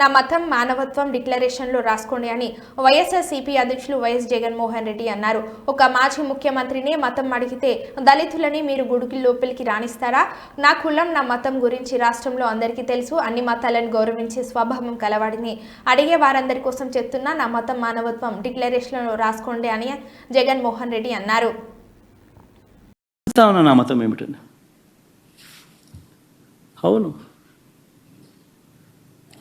నా మతం మానవత్వం డిక్లరేషన్లో రాసుకోండి అని వైఎస్ఆర్సీపీ అధ్యక్షులు వైఎస్ జగన్మోహన్ రెడ్డి అన్నారు. ఒక మాజీ ముఖ్యమంత్రిని మతం అడిగితే దళితులని మీరు గుడికి లోపలికి రాణిస్తారా? నా కులం నా మతం గురించి రాష్ట్రంలో అందరికీ తెలుసు. అన్ని మతాలను గౌరవించే స్వభావం కలవాడిని. అడిగే వారందరి కోసం చెప్తున్నా నా మతం మానవత్వం డిక్లరేషన్లో రాసుకోండి అని జగన్మోహన్ రెడ్డి అన్నారు. నా మతం ఏమిటని? అవును.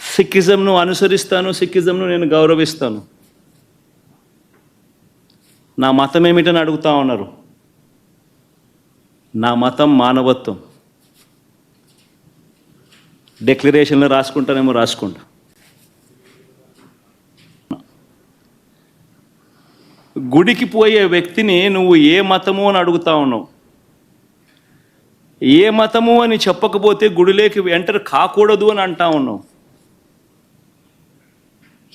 సిక్కిజంను అనుసరిస్తాను సిక్కిజంను నేను గౌరవిస్తాను. నా మతం ఏమిటని అడుగుతా ఉన్నారు? నా మతం మానవత్వం. డిక్లరేషన్లో రాసుకుంటానేమో రాసుకుంటా. గుడికి పోయే వ్యక్తిని నువ్వు ఏ మతము అని అడుగుతా ఉన్నావు? ఏ మతము అని చెప్పకపోతే గుడిలోకి ఎంటర్ కాకూడదు అని అంటా ఉన్నావు?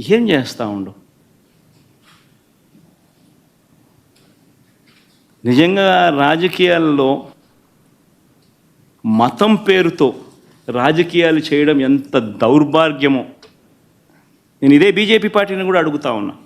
ఏం చేస్తా ఉండు? నిజంగా రాజకీయాల్లో మతం పేరుతో రాజకీయాలు చేయడం ఎంత దౌర్భాగ్యమో. నేను ఇదే బీజేపీ పార్టీని కూడా అడుగుతా ఉన్నా.